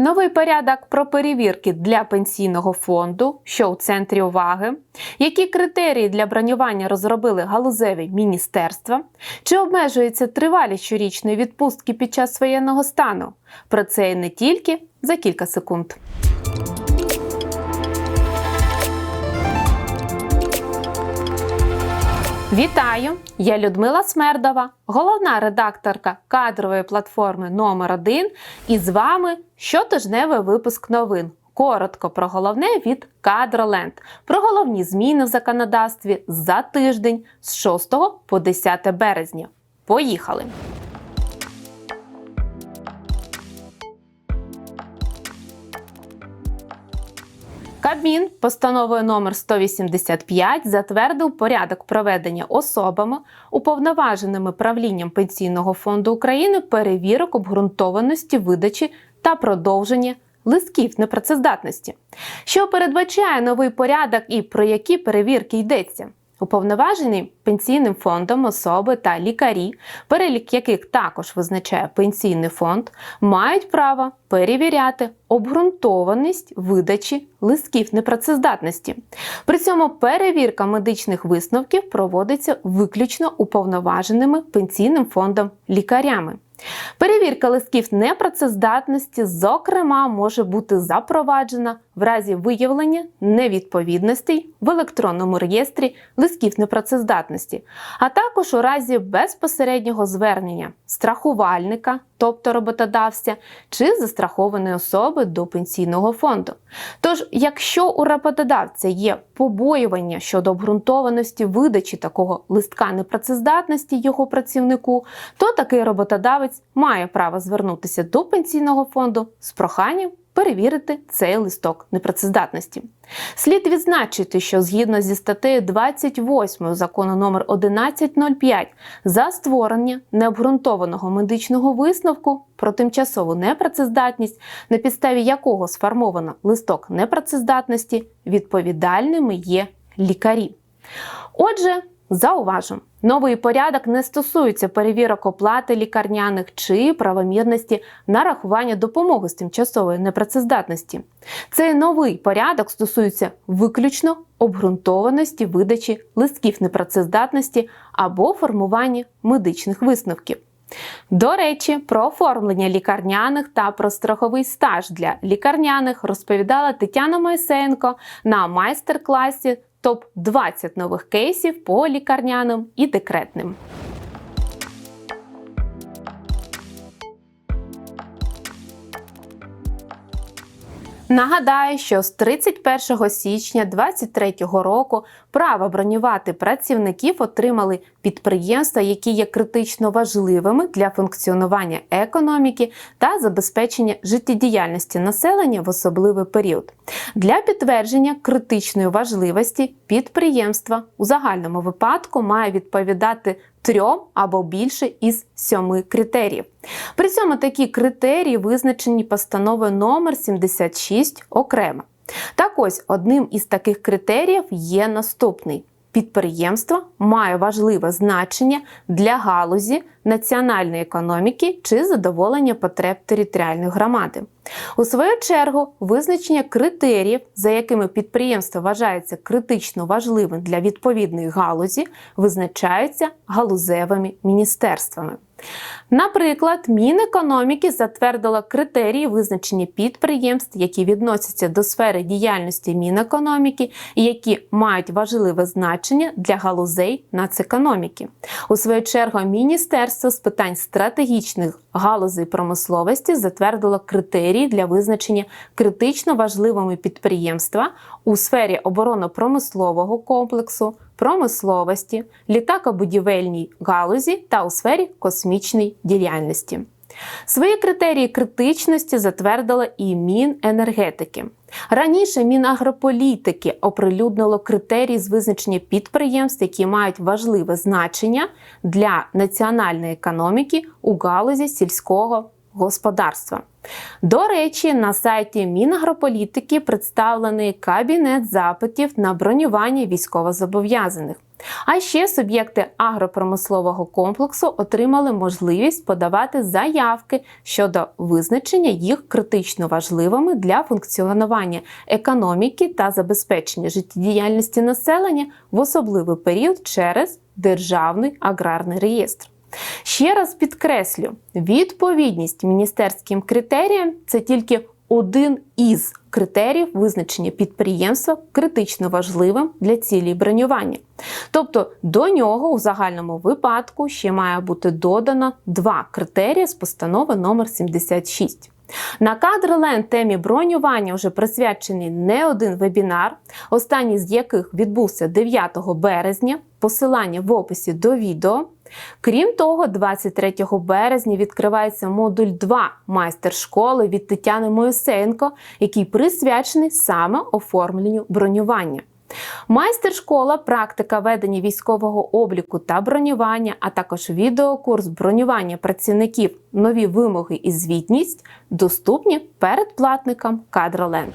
Новий порядок про перевірки для пенсійного фонду, що у центрі уваги, які критерії для бронювання розробили галузеві міністерства, чи обмежується тривалість щорічної відпустки під час воєнного стану. Про це і не тільки за кілька секунд. Вітаю! Я Людмила Смердова, головна редакторка кадрової платформи номер 1 і з вами щотижневий випуск новин. Коротко про головне від Кадроленд, про головні зміни в законодавстві за тиждень з 6 по 10 березня. Поїхали! Кабмін постановою номер 185 затвердив порядок проведення особами, уповноваженими правлінням Пенсійного фонду України перевірок обґрунтованості видачі та продовження листків непрацездатності, що передбачає новий порядок і про які перевірки йдеться. Уповноважені пенсійним фондом особи та лікарі, перелік яких також визначає пенсійний фонд, мають право перевіряти обґрунтованість видачі листків непрацездатності. При цьому перевірка медичних висновків проводиться виключно уповноваженими пенсійним фондом лікарями. Перевірка листків непрацездатності, зокрема, може бути запроваджена в разі виявлення невідповідностей в електронному реєстрі листків непрацездатності, а також у разі безпосереднього звернення страхувальника, тобто роботодавця, чи застрахованої особи до пенсійного фонду. Тож, якщо у роботодавця є побоювання щодо обґрунтованості видачі такого листка непрацездатності його працівнику, то такий роботодавець має право звернутися до пенсійного фонду з проханням перевірити цей листок непрацездатності. Слід відзначити, що згідно зі статтею 28 закону номер 1105 за створення необґрунтованого медичного висновку про тимчасову непрацездатність, на підставі якого сформовано листок непрацездатності, відповідальними є лікарі. Отже, Зауважу, новий порядок не стосується перевірок оплати лікарняних чи правомірності нарахування допомоги з тимчасової непрацездатності. Цей новий порядок стосується виключно обґрунтованості видачі листків непрацездатності або формування медичних висновків. До речі, про оформлення лікарняних та про страховий стаж для лікарняних розповідала Тетяна Моїсеєнко на майстер-класі топ 20 нових кейсів по лікарняним і декретним. Нагадаю, що з 31 січня 2023 року право бронювати працівників отримали підприємства, які є критично важливими для функціонування економіки та забезпечення життєдіяльності населення в особливий період. Для підтвердження критичної важливості підприємства у загальному випадку має відповідати трьом або більше із сьоми критеріїв. При цьому такі критерії визначені постановою номер 76 окремо. Так ось одним із таких критеріїв є наступний. Підприємство має важливе значення для галузі національної економіки чи задоволення потреб територіальної громади. У свою чергу, визначення критеріїв, за якими підприємство вважається критично важливим для відповідної галузі, визначаються галузевими міністерствами. Наприклад, Мінекономіки затвердила критерії визначення підприємств, які відносяться до сфери діяльності Мінекономіки і які мають важливе значення для галузей нацекономіки. У свою чергу, Міністерство з питань стратегічних галузей промисловості затвердило критерії для визначення критично важливими підприємства у сфері оборонно-промислового комплексу промисловості, літакобудівельній галузі та у сфері космічної діяльності. Свої критерії критичності затвердила і Міненергетики. Раніше Мінагрополітики оприлюднило критерії з визначення підприємств, які мають важливе значення для національної економіки у галузі сільського господарства. До речі, на сайті Мінагрополітики представлений кабінет запитів на бронювання військовозобов'язаних. А ще суб'єкти агропромислового комплексу отримали можливість подавати заявки щодо визначення їх критично важливими для функціонування економіки та забезпечення життєдіяльності населення в особливий період через Державний аграрний реєстр. Ще раз підкреслю, відповідність міністерським критеріям це тільки один із критеріїв визначення підприємства критично важливим для цілі бронювання. Тобто до нього у загальному випадку ще має бути додано два критерії з постанови номер 76. На кадроленд темі бронювання вже присвячений не один вебінар, останній з яких відбувся 9 березня. Посилання в описі до відео. Крім того, 23 березня відкривається модуль 2 майстер-школи від Тетяни Моїсеєнко, який присвячений саме оформленню бронювання. Майстер-школа, практика ведення військового обліку та бронювання, а також відеокурс бронювання працівників, нові вимоги і звітність доступні передплатникам Кадроленд.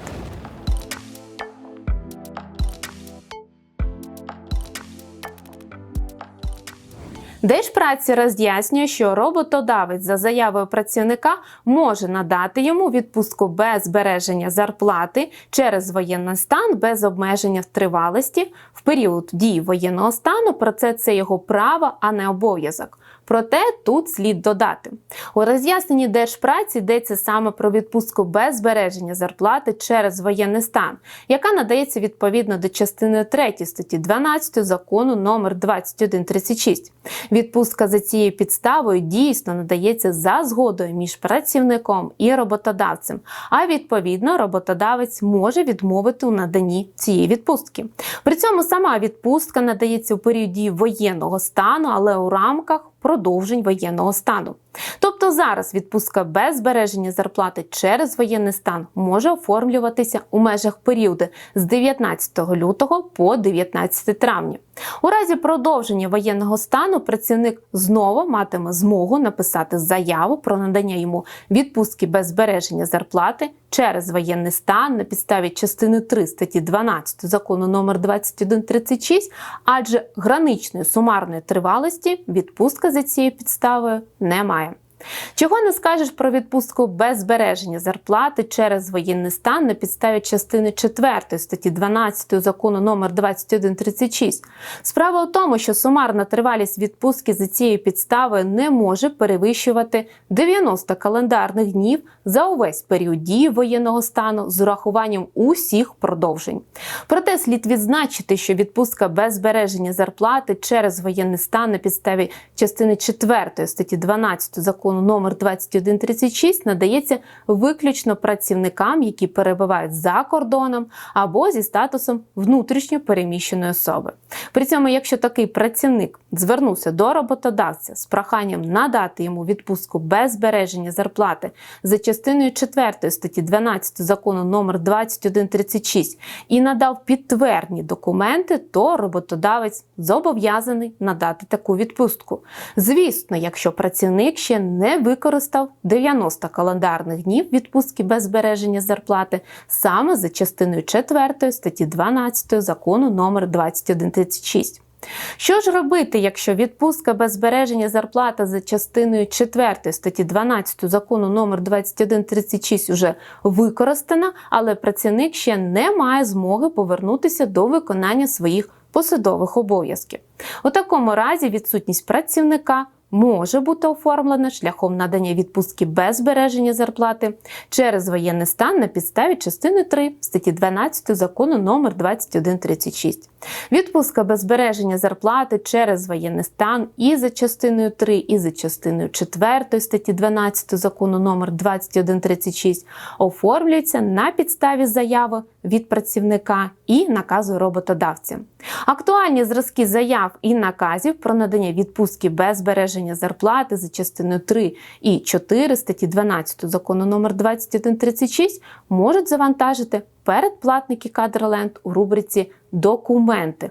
Держпраці роз'яснює, що роботодавець за заявою працівника може надати йому відпустку без збереження зарплати через воєнний стан без обмеження в тривалості в період дії воєнного стану. Проте це його право, а не обов'язок. Проте тут слід додати у роз'ясненні держпраці йдеться саме про відпустку без збереження зарплати через воєнний стан, яка надається відповідно до частини 3 статті 12 закону номер 2136. Відпустка за цією підставою дійсно надається за згодою між працівником і роботодавцем. А відповідно, роботодавець може відмовити у наданні цієї відпустки. При цьому сама відпустка надається у період дії воєнного стану, але у рамках продовжень воєнного стану. Тобто зараз відпустка без збереження зарплати через воєнний стан може оформлюватися у межах періоду з 19 лютого по 19 травня. У разі продовження воєнного стану працівник знову матиме змогу написати заяву про надання йому відпустки без збереження зарплати через воєнний стан на підставі частини 3 статті 12 закону номер 2136, адже граничної сумарної тривалості відпустка за цією підставою немає. Чого не скажеш про відпустку без збереження зарплати через воєнний стан на підставі частини 4 статті 12 закону номер 2136. Справа у тому, що сумарна тривалість відпустки за цією підставою не може перевищувати 90 календарних днів за увесь період дії воєнного стану з урахуванням усіх продовжень. Проте слід відзначити, що відпустка без збереження зарплати через воєнний стан на підставі частини 4 статті 12 закону закону номер 2136 надається виключно працівникам, які перебувають за кордоном або зі статусом внутрішньо переміщеної особи. При цьому, якщо такий працівник звернувся до роботодавця з проханням надати йому відпустку без збереження зарплати за частиною 4 статті 12 закону номер 2136 і надав підтвердні документи, то роботодавець зобов'язаний надати таку відпустку. Звісно, якщо працівник ще не використав 90 календарних днів відпустки без збереження зарплати саме за частиною 4 статті 12 закону номер 2136. Що ж робити, якщо відпустка без збереження зарплати за частиною 4 статті 12 закону номер 2136 уже використана, але працівник ще не має змоги повернутися до виконання своїх посадових обов'язків? У такому разі відсутність працівника може бути оформлена шляхом надання відпустки без збереження зарплати через воєнний стан на підставі частини 3 статті 12 закону номер 2136. Відпустка без збереження зарплати через воєнний стан і за частиною 3, і за частиною 4 статті 12 закону номер 2136 оформлюється на підставі заяви від працівника і наказу роботодавця. Актуальні зразки заяв і наказів про надання відпустки без збереження зарплати за частиною 3 і 4 статті 12 закону номер 2136 можуть завантажити передплатники Кадроленд у рубриці Документи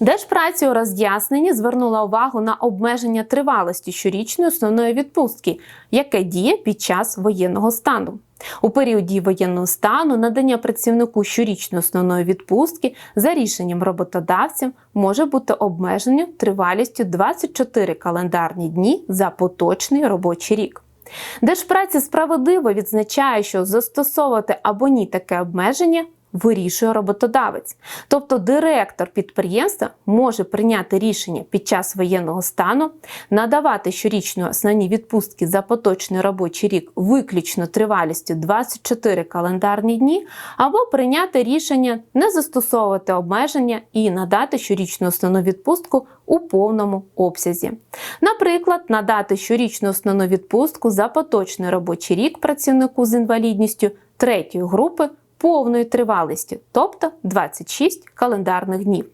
Держпраці у роз'ясненні звернула увагу на обмеження тривалості щорічної основної відпустки, яке діє під час воєнного стану. У період дії воєнного стану надання працівнику щорічної основної відпустки за рішенням роботодавців може бути обмежено тривалістю 24 календарні дні за поточний робочий рік. Держпраці справедливо відзначає, що застосовувати або ні таке обмеження вирішує роботодавець. Тобто директор підприємства може прийняти рішення під час воєнного стану, надавати щорічні основні відпустки за поточний робочий рік виключно тривалістю 24 календарні дні, або прийняти рішення не застосовувати обмеження і надати щорічну основну відпустку у повному обсязі. Наприклад, надати щорічну основну відпустку за поточний робочий рік працівнику з інвалідністю третьої групи повною тривалістю, тобто 26 календарних днів.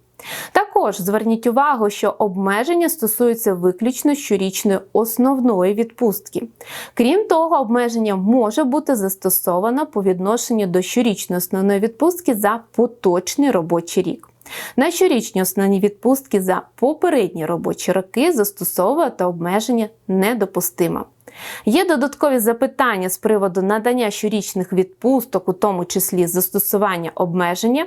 Також зверніть увагу, що обмеження стосуються виключно щорічної основної відпустки. Крім того, обмеження може бути застосовано по відношенню до щорічної основної відпустки за поточний робочий рік. На щорічні основні відпустки за попередні робочі роки застосовувати обмеження недопустимо. Є додаткові запитання з приводу надання щорічних відпусток, у тому числі застосування обмеження.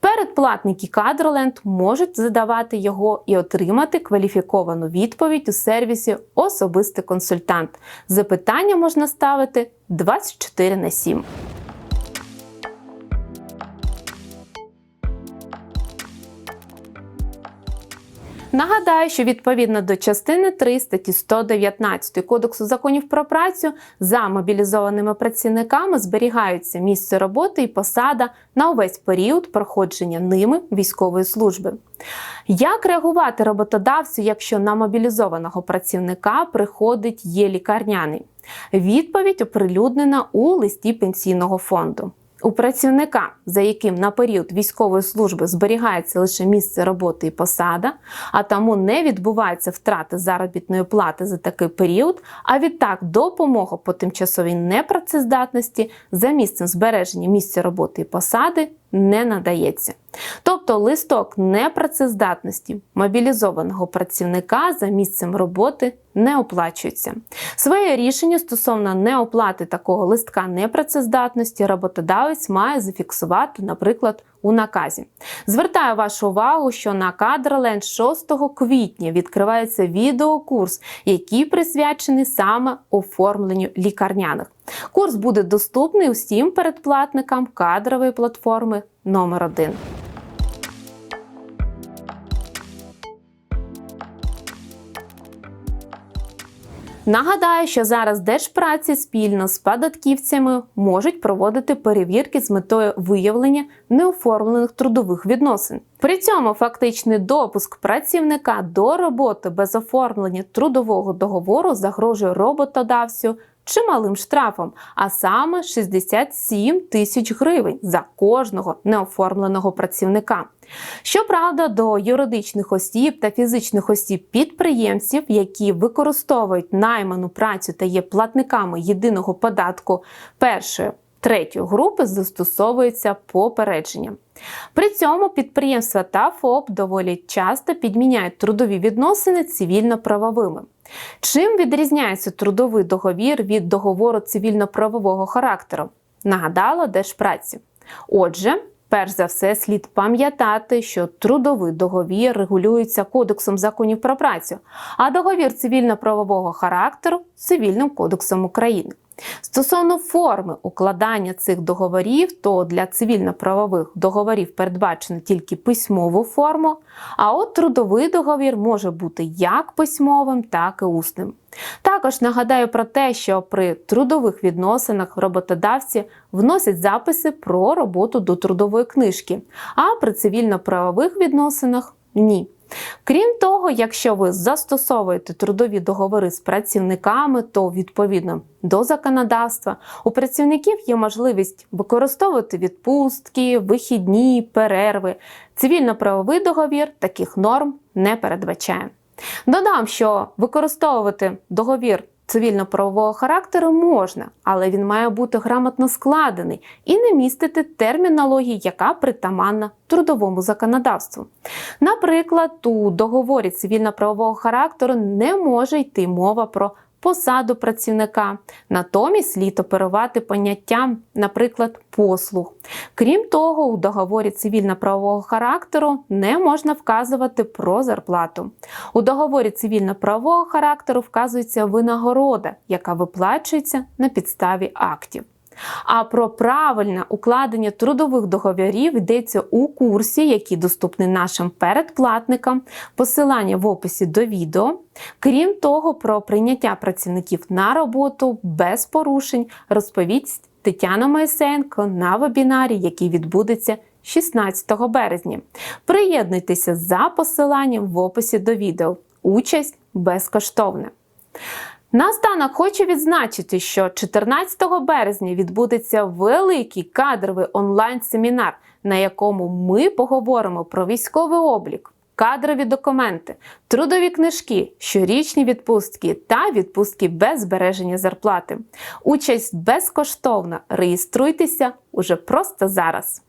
Передплатники Кадроленд можуть задавати його і отримати кваліфіковану відповідь у сервісі Особистий консультант. Запитання можна ставити 24 на 7. Нагадаю, що відповідно до частини 3 статті 119 Кодексу законів про працю за мобілізованими працівниками зберігаються місце роботи і посада на увесь період проходження ними військової служби. Як реагувати роботодавцю, якщо на мобілізованого працівника приходить є лікарняний? Відповідь оприлюднена у листі пенсійного фонду. У працівника, за яким на період військової служби зберігається лише місце роботи і посада, а тому не відбувається втрати заробітної плати за такий період, а відтак допомога по тимчасовій непрацездатності за місцем збереження місця роботи і посади не надається. Тобто листок непрацездатності мобілізованого працівника за місцем роботи не оплачується. Своє рішення стосовно неоплати такого листка непрацездатності роботодавець має зафіксувати, наприклад, у наказі. Звертаю вашу увагу, що на Кадроленд 6 квітня відкривається відеокурс, який присвячений саме оформленню лікарняних. Курс буде доступний усім передплатникам кадрової платформи номер 1 Нагадаю, що зараз Держпраці спільно з податківцями можуть проводити перевірки з метою виявлення неоформлених трудових відносин. При цьому фактичний допуск працівника до роботи без оформлення трудового договору загрожує роботодавцю чималим штрафом, а саме 67 тисяч гривень за кожного неоформленого працівника. Щоправда, до юридичних осіб та фізичних осіб підприємців, які використовують найману працю та є платниками єдиного податку першої третьої групи, застосовується попередження. При цьому підприємства та ФОП доволі часто підміняють трудові відносини цивільно-правовими. Чим відрізняється трудовий договір від договору цивільно-правового характеру? Нагадала Держпраці. Отже, перш за все, слід пам'ятати, що трудовий договір регулюється Кодексом законів про працю, а договір цивільно-правового характеру цивільним кодексом України. Стосовно форми укладання цих договорів, то для цивільно-правових договорів передбачено тільки письмову форму, а от трудовий договір може бути як письмовим, так і усним. Також нагадаю про те, що при трудових відносинах роботодавці вносять записи про роботу до трудової книжки, а при цивільно-правових відносинах ні. Крім того, якщо ви застосовуєте трудові договори з працівниками, то відповідно до законодавства у працівників є можливість використовувати відпустки, вихідні, перерви. Цивільно-правовий договір таких норм не передбачає. Додам, що використовувати договір цивільно-правового характеру можна, але він має бути грамотно складений і не містити термінології, яка притаманна трудовому законодавству. Наприклад, у договорі цивільно-правового характеру не може йти мова про посаду працівника, натомість слід оперувати поняттям, наприклад, послуг. Крім того, у договорі цивільно-правового характеру не можна вказувати про зарплату. У договорі цивільно-правового характеру вказується винагорода, яка виплачується на підставі актів. А про правильне укладення трудових договорів йдеться у курсі, який доступний нашим передплатникам, посилання в описі до відео. Крім того, про прийняття працівників на роботу без порушень розповість Тетяна Моїсеєнко на вебінарі, який відбудеться 16 березня. Приєднуйтеся за посиланням в описі до відео. Участь безкоштовна. Наостанок хочу відзначити, що 14 березня відбудеться великий кадровий онлайн-семінар, на якому ми поговоримо про військовий облік, кадрові документи, трудові книжки, щорічні відпустки та відпустки без збереження зарплати. Участь безкоштовна. Реєструйтеся уже просто зараз.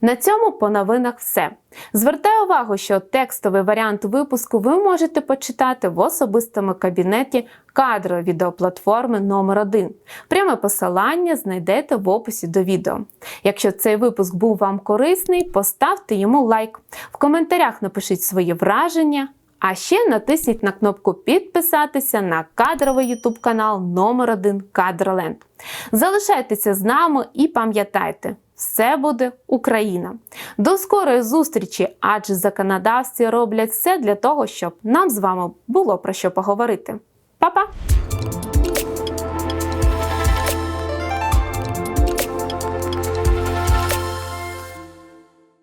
На цьому по новинах все. Звертаю увагу, що текстовий варіант випуску ви можете почитати в особистому кабінеті кадрової відеоплатформи номер 1 Пряме посилання знайдете в описі до відео. Якщо цей випуск був вам корисний, поставте йому лайк. В коментарях напишіть свої враження. А ще натисніть на кнопку підписатися на кадровий YouTube канал номер 1 Кадроленд. Залишайтеся з нами і пам'ятайте, все буде Україна. До скорої зустрічі, адже законодавці роблять все для того, щоб нам з вами було про що поговорити. Па-па!